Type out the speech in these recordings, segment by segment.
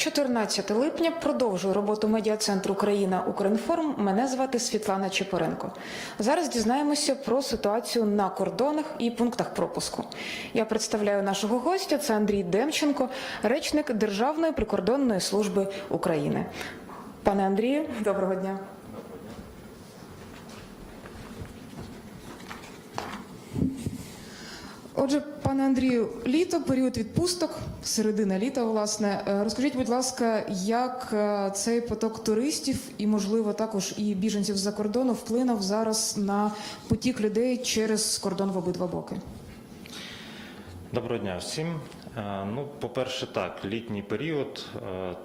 14 липня продовжую роботу медіа-центру Україна Укрінформ. Мене звати Світлана Чепоренко. Зараз дізнаємося про ситуацію на кордонах і пунктах пропуску. Я представляю нашого гостя. Це Андрій Демченко, речник Державної прикордонної служби України. Пане Андрію, доброго дня. Отже, пане Андрію, літо, період відпусток, середина літа, власне. Е, Розкажіть, будь ласка, як е, цей поток туристів і, можливо, також і біженців з-за кордону вплинув зараз на потік людей через кордон в обидва боки? Доброго дня всім. Е, Ну, по-перше, так, літній період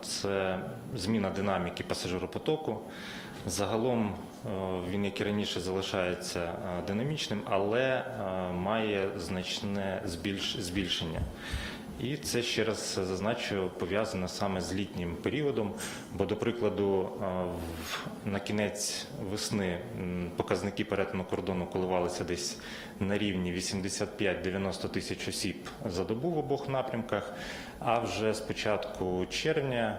це зміна динаміки пасажиропотоку. Загалом е, він, як і раніше, залишається е, динамічним, але е, має значне збільшення. І це ще раз зазначу пов'язане саме з літнім періодом. Бо, до прикладу, на кінець весни показники перетину кордону коливалися десь на рівні 85-90 тисяч осіб за добу в обох напрямках. А вже з початку червня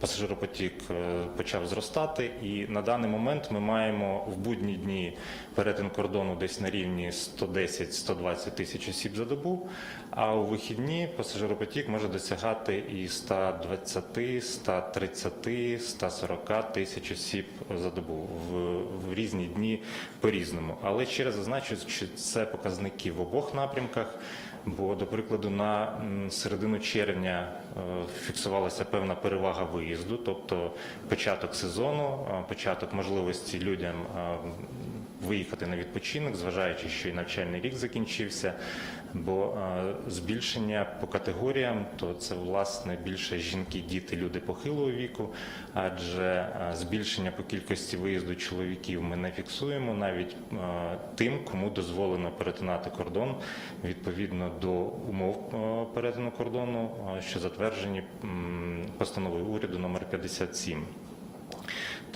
пасажиропотік е, почав зростати, і на даний момент ми маємо в будні дні перетин кордону десь на рівні 110-120 тисяч осіб за добу. А у вихідні пасажиропотік може досягати і 120, 130, 140 тисяч осіб за добу в, різні дні по-різному. Але ще раз зазначу, що це показники в обох напрямках. Бо, до прикладу, на середину червня е, фіксувалася певна перевага виїзду, тобто початок сезону, початок можливості людям виїхати на відпочинок, зважаючи, що і навчальний рік закінчився. Бо е, збільшення по категоріям, то це власне більше жінки, діти, люди похилого віку, адже е, збільшення по кількості виїзду чоловіків ми не фіксуємо навіть е, тим, кому дозволено перетинати кордон відповідно до умов перетину кордону, що затверджені постановою уряду номер 57.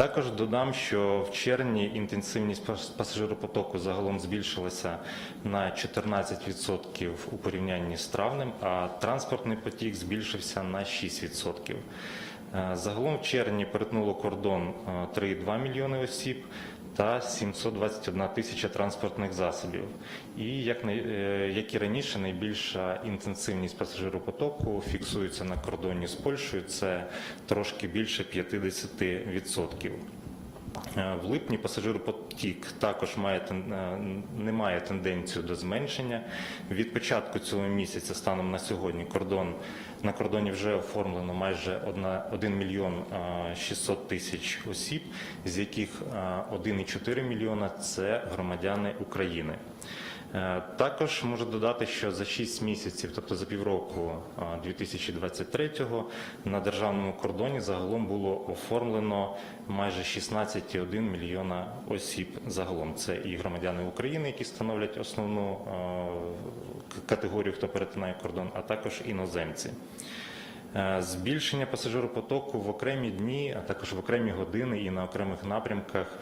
Також додам, що в червні інтенсивність пасажиропотоку загалом збільшилася на 14% у порівнянні з травнем, а транспортний потік збільшився на 6%. Е, Загалом в червні перетнуло кордон е, 3,2 мільйони осіб та 721 тисяча транспортних засобів. І як, е, як і раніше, найбільша інтенсивність пасажиропотоку фіксується на кордоні з Польщею. Це трошки більше 50%. Е, В липні пасажиропотік також має е, не має тенденцію до зменшення. Від початку цього місяця, станом на сьогодні, кордон на кордоні вже оформлено майже 1 мільйон е, 600 тисяч осіб, з яких е, 1,4 мільйона це громадяни України. Е, Також можу додати, що за 6 місяців, тобто за півроку е, 2023-го, на державному кордоні загалом було оформлено майже 16,1 мільйона осіб. Загалом це і громадяни України, які становлять основну е, категорію, хто перетинає кордон, а також іноземці. Е, Збільшення пасажиропотоку в окремі дні, а також в окремі години і на окремих напрямках е,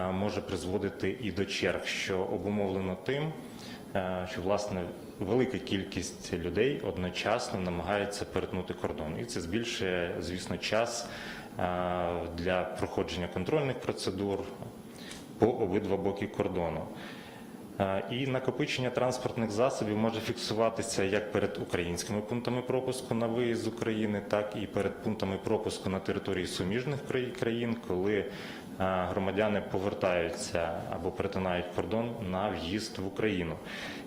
може призводити і до черг, що обумовлено тим, е, що власне велика кількість людей одночасно намагається перетнути кордон, і це збільшує, звісно, час е, для проходження контрольних процедур по обидва боки кордону. Е, І накопичення транспортних засобів може фіксуватися як перед українськими пунктами пропуску на виїзд з України, так і перед пунктами пропуску на території суміжних краї- країн, коли е, громадяни повертаються або перетинають кордон на в'їзд в Україну.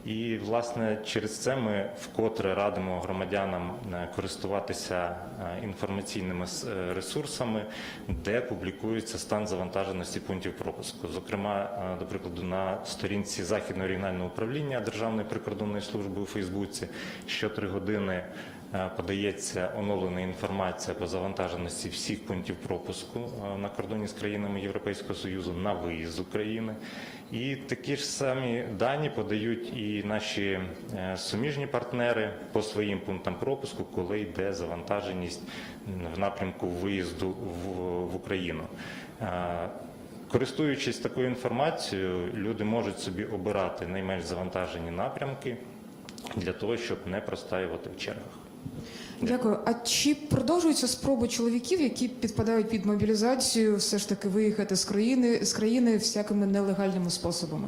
І власне через це ми вкотре радимо громадянам е, користуватися е, інформаційними е, ресурсами, де публікується стан завантаженості пунктів пропуску. Зокрема, до прикладу, на сторінці Західного регіонального управління Державної прикордонної служби у Фейсбуці що три години подається оновлена інформація по завантаженості всіх пунктів пропуску е, на кордоні з країнами Європейського Союзу на виїзд з України. І такі ж самі дані подають і наші е, суміжні партнери по своїм пунктам пропуску, коли йде завантаженість в напрямку виїзду в, Україну. Е, Користуючись такою інформацією, люди можуть собі обирати найменш завантажені напрямки для того, щоб не простаювати в чергах. Дякую. А чи продовжуються спроби чоловіків, які підпадають під мобілізацію, все ж таки виїхати з країни з країни всякими нелегальними способами?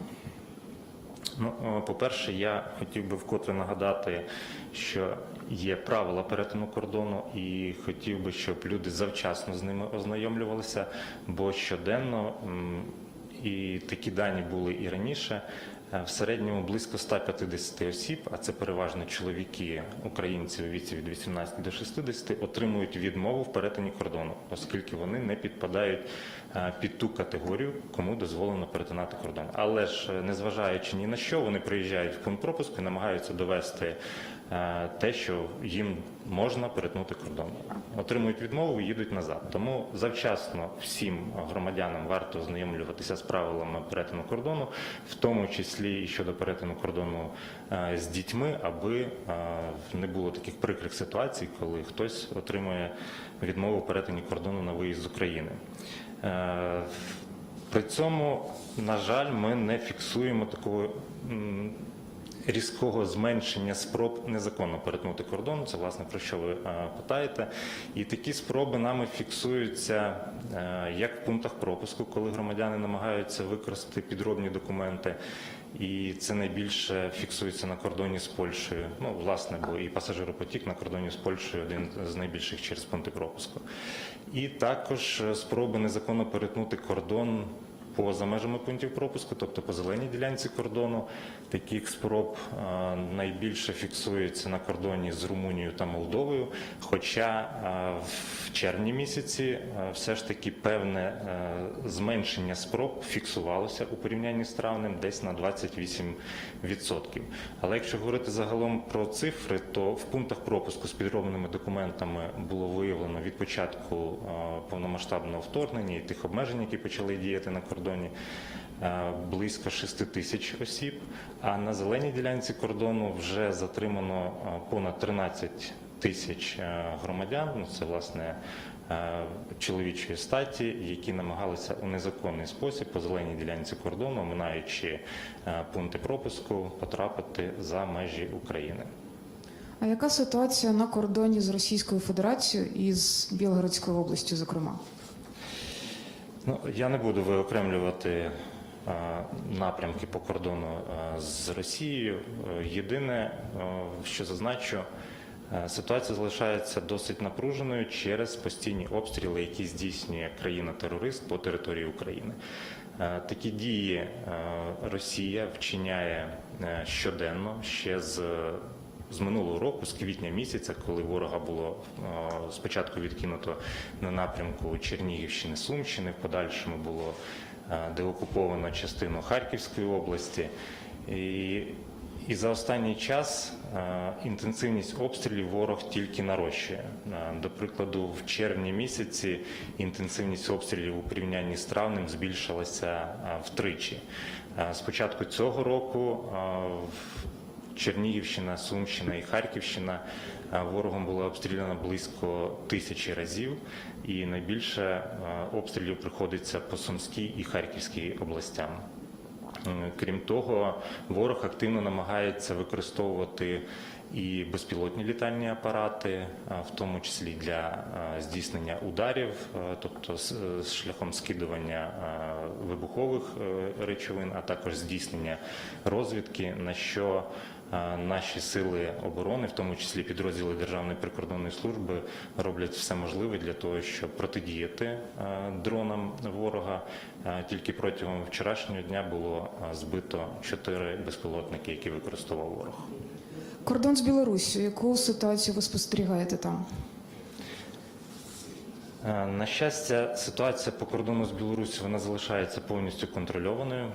Ну, по-перше, я хотів би вкотре нагадати, що є правила перетину кордону, і хотів би, щоб люди завчасно з ними ознайомлювалися, бо щоденно і такі дані були і раніше. Е, В середньому близько 150 осіб, а це переважно чоловіки, українці у віці від 18 до 60, отримують відмову в перетині кордону, оскільки вони не підпадають е, під ту категорію, кому дозволено перетинати кордон. Але ж е, незважаючи ні на що, вони приїжджають в пункт пропуску і намагаються довести те, що їм можна перетнути кордон. Отримують відмову і їдуть назад. Тому завчасно всім громадянам варто ознайомлюватися з правилами перетину кордону, в тому числі і щодо перетину кордону е, з дітьми, аби е, не було таких прикрих ситуацій, коли хтось отримує відмову в перетині кордону на виїзд з України. Е, При цьому, на жаль, ми не фіксуємо такого різкого зменшення спроб незаконно перетнути кордон. Це власне про що ви е, питаєте. І такі спроби нами фіксуються е, як в пунктах пропуску, коли громадяни намагаються використати підробні документи. І це найбільше фіксується на кордоні з Польщею. Ну, власне, бо і пасажиропотік на кордоні з Польщею один з найбільших через пункти пропуску. І також е, спроби незаконно перетнути кордон поза межами пунктів пропуску, тобто по зеленій ділянці кордону. Таких спроб е, найбільше фіксується на кордоні з Румунією та Молдовою. Хоча е, в червні місяці е, все ж таки певне зменшення спроб фіксувалося у порівнянні з травнем десь на 28%. Але якщо говорити загалом про цифри, то в пунктах пропуску з підробленими документами було виявлено від початку повномасштабного вторгнення і тих обмежень, які почали діяти на кордоні, е, близько 6 тисяч осіб. А на зеленій ділянці кордону вже затримано е, понад 13 тисяч е, громадян. Ну, це власне чоловічої статі, які намагалися у незаконний спосіб по зеленій ділянці кордону, минаючи пункти пропуску, потрапити за межі України. А яка ситуація на кордоні з Російською Федерацією і з Білгородською областю, зокрема? Ну, я не буду виокремлювати е, напрямки по кордону е, з Росією. Е, Єдине, що зазначу, ситуація залишається досить напруженою через постійні обстріли, які здійснює країна-терорист по території України. Такі дії Росія вчиняє щоденно ще з з минулого року, з квітня місяця, коли ворога було спочатку відкинуто на напрямку Чернігівщини, Сумщини, в подальшому було деокуповано частину Харківської області. І, і за останній час інтенсивність обстрілів ворог тільки нарощує. До прикладу, в червні місяці інтенсивність обстрілів у порівнянні з травнем збільшилася втричі. Е, З початку цього року Чернігівщина, Сумщина і Харківщина е, ворогом було обстріляно близько тисячі разів, і найбільше е, обстрілів приходиться по Сумській і Харківській областям. Крім того, ворог активно намагається використовувати і безпілотні літальні апарати, е, в тому числі для е, здійснення ударів, е, тобто шляхом скидування вибухових речовин, а також здійснення розвідки, на що наші сили оборони, в тому числі підрозділи Державної прикордонної служби, роблять все можливе для того, щоб протидіяти дронам ворога. Тільки протягом вчорашнього дня було збито чотири безпілотники, які використовував ворог. Кордон з Білоруссю. Яку ситуацію ви спостерігаєте там? Е, На щастя, ситуація по кордону з Білорусі вона залишається повністю контрольованою.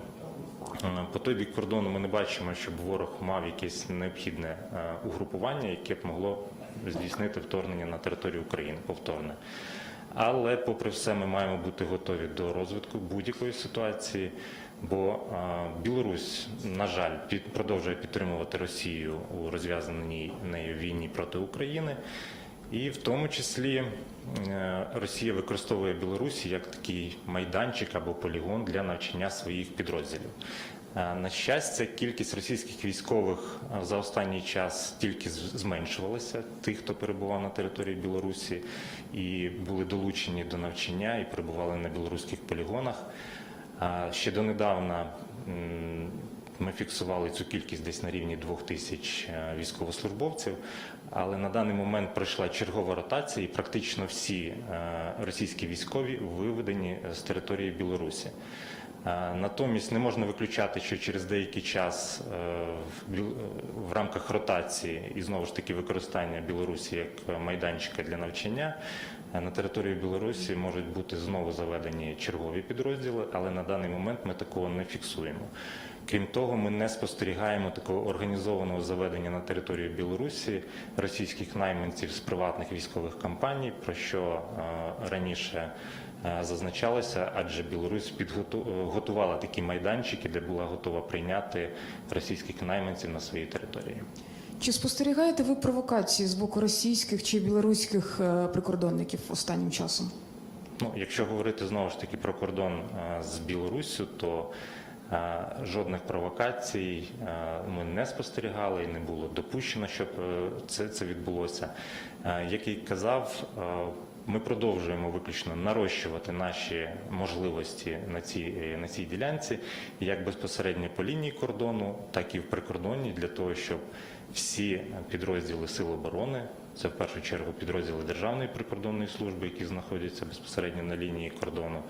Е, По той бік кордону ми не бачимо, щоб ворог мав якесь необхідне е, угрупування, яке б могло здійснити вторгнення на територію України повторне. Але, попри все, ми маємо бути готові до розвитку будь-якої ситуації, бо Білорусь, на жаль, під, продовжує підтримувати Росію у розв'язаній нею війні проти України. І в тому числі е, Росія використовує Білорусі як такий майданчик або полігон для навчання своїх підрозділів. Е, На щастя, кількість російських військових е, за останній час тільки зменшувалася. Тих, хто перебував на території Білорусі і були долучені до навчання і перебували на білоруських полігонах. Ще донедавна ми фіксували цю кількість десь на рівні двох тисяч е, військовослужбовців, але на даний момент пройшла чергова ротація, і практично всі е, російські військові виведені з території Білорусі. Е, Натомість не можна виключати, що через деякий час е, в Біл- в рамках ротації і знову ж таки використання Білорусі як майданчика для навчання е, на території Білорусі можуть бути знову заведені чергові підрозділи, але на даний момент ми такого не фіксуємо. Крім того, ми не спостерігаємо такого організованого заведення на територію Білорусі російських найманців з приватних військових компаній, про що е, раніше е, зазначалося, адже Білорусь підготу- е, такі майданчики, де була готова прийняти російських найманців на своїй території. Чи спостерігаєте ви провокації з боку російських чи білоруських е, прикордонників останнім часом? Ну, якщо говорити знову ж таки про кордон е, з Білоруссю, то е, жодних провокацій е, ми не спостерігали і не було допущено, щоб е, це, це відбулося. Е, Як і казав, е, ми продовжуємо виключно нарощувати наші можливості на цій, е, на цій ділянці, як безпосередньо по лінії кордону, так і в прикордонні, для того, щоб всі підрозділи Сил оборони, це в першу чергу підрозділи Державної прикордонної служби, які знаходяться безпосередньо на лінії кордону,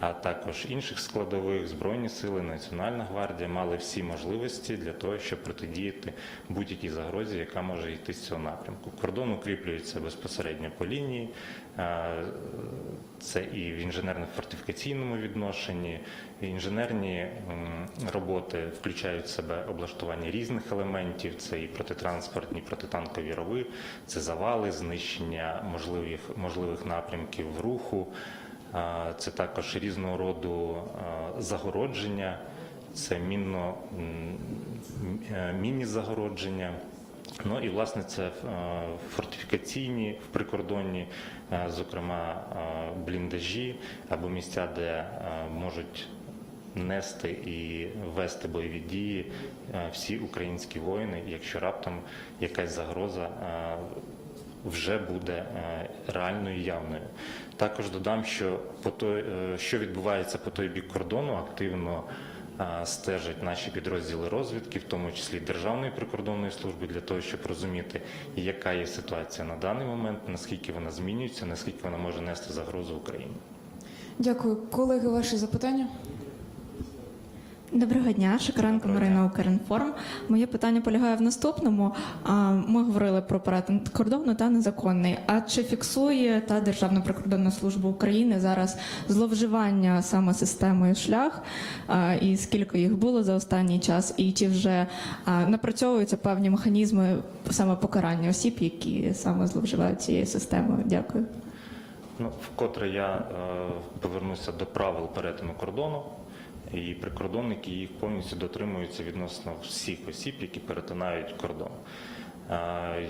а також інших складових Збройні сили, Національна гвардія мали всі можливості для того, щоб протидіяти будь-якій загрозі, яка може йти з цього напрямку. Кордон укріплюється безпосередньо по лінії. Це і в інженерно-фортифікаційному відношенні, інженерні роботи включають в себе облаштування різних елементів. Це і протитранспортні, і протитанкові рови, це завали, знищення можливих, можливих напрямків руху, це також різного роду загородження, це мінно, міні-загородження. Ну і власне це фортифікаційні в прикордонні, зокрема бліндажі або місця, де можуть нести і вести бойові дії всі українські воїни, якщо раптом якась загроза вже буде е, реальною явною. Також додам, що по той, е, що відбувається по той бік кордону, активно е, стежать наші підрозділи розвідки, в тому числі Державної прикордонної служби, для того, щоб розуміти, яка є ситуація на даний момент, наскільки вона змінюється, наскільки вона може нести загрозу Україні. Дякую, колеги. Ваші запитання? Доброго дня, Шикаренко Марина Укрінформ. Моє питання полягає в наступному. Ми говорили про перетин кордону та незаконний. А чи фіксує та Державна прикордонна служба України зараз зловживання саме системою шлях? І скільки їх було за останній час? І чи вже напрацьовуються певні механізми саме покарання осіб, які саме зловживають цією системою? Дякую. Ну, вкотре я е, повернуся до правил перетину кордону, і прикордонники їх повністю дотримуються відносно всіх осіб, які перетинають кордон.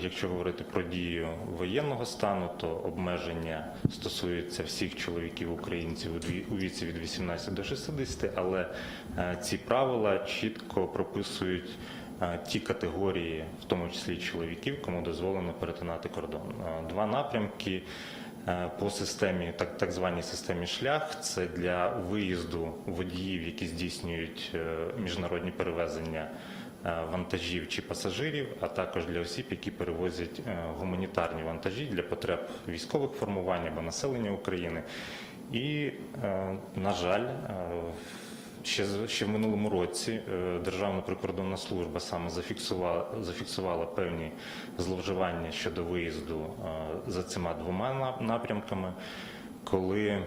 Якщо говорити про дію воєнного стану, то обмеження стосуються всіх чоловіків українців у віці від 18 до 60, але е, ці правила чітко прописують е, ті категорії, в тому числі чоловіків, кому дозволено перетинати кордон. Е, Два напрямки по системі, так, так званій системі шлях, це для виїзду водіїв, які здійснюють е, міжнародні перевезення е, вантажів чи пасажирів, а також для осіб, які перевозять е, гуманітарні вантажі для потреб військових формувань або населення України. І, е, на жаль, е, Ще ще в минулому році е, Державна прикордонна служба саме зафіксувала зафіксувала певні зловживання щодо виїзду е, за цими двома напрямками, коли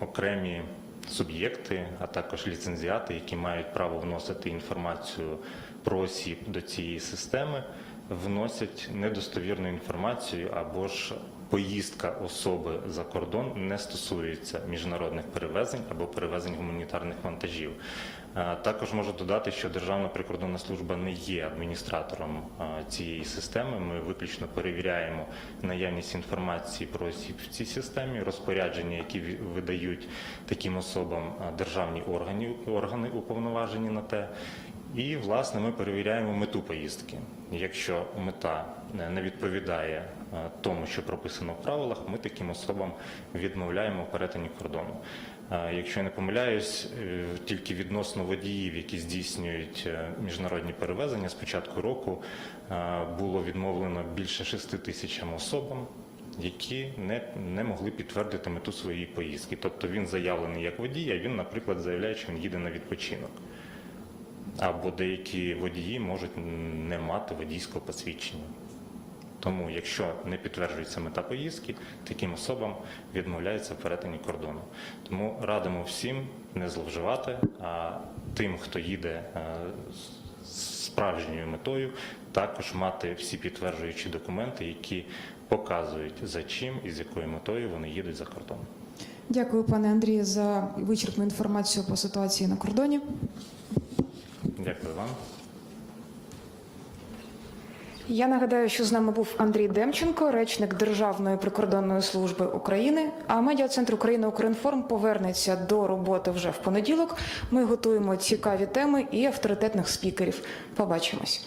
окремі суб'єкти, а також ліцензіати, які мають право вносити інформацію про осіб до цієї системи, вносять недостовірну інформацію або ж поїздка особи за кордон не стосується міжнародних перевезень або перевезень гуманітарних вантажів. Е, Також можу додати, що Державна прикордонна служба не є адміністратором е, цієї системи. Ми виключно перевіряємо наявність інформації про осіб в цій системі, розпорядження, які видають таким особам е, державні органи, органи уповноважені на те. І, власне, ми перевіряємо мету поїздки. Якщо мета е, не відповідає е, тому, що прописано в правилах, ми таким особам відмовляємо перетині кордону. Е, Якщо я не помиляюсь, тільки відносно водіїв, які здійснюють міжнародні перевезення з початку року було відмовлено більше 6 тисячам особам. Які не, не могли підтвердити мету своєї поїздки. Тобто він заявлений як водій, а він, наприклад, заявляє, що він їде на відпочинок. Або деякі водії можуть не мати водійського посвідчення. Тому, якщо не підтверджується мета поїздки, таким особам відмовляється в перетині кордону. Тому радимо всім не зловживати, а тим, хто їде е, справжньою метою, також мати всі підтверджуючі документи, які показують за чим і з якою метою вони їдуть за кордон. Дякую, пане Андрію, за вичерпну інформацію по ситуації на кордоні. Дякую вам. Я нагадаю, що з нами був Андрій Демченко, речник Державної прикордонної служби України. А медіа-центр України Укрінформ повернеться до роботи вже в понеділок. Ми готуємо цікаві теми і авторитетних спікерів. Побачимось.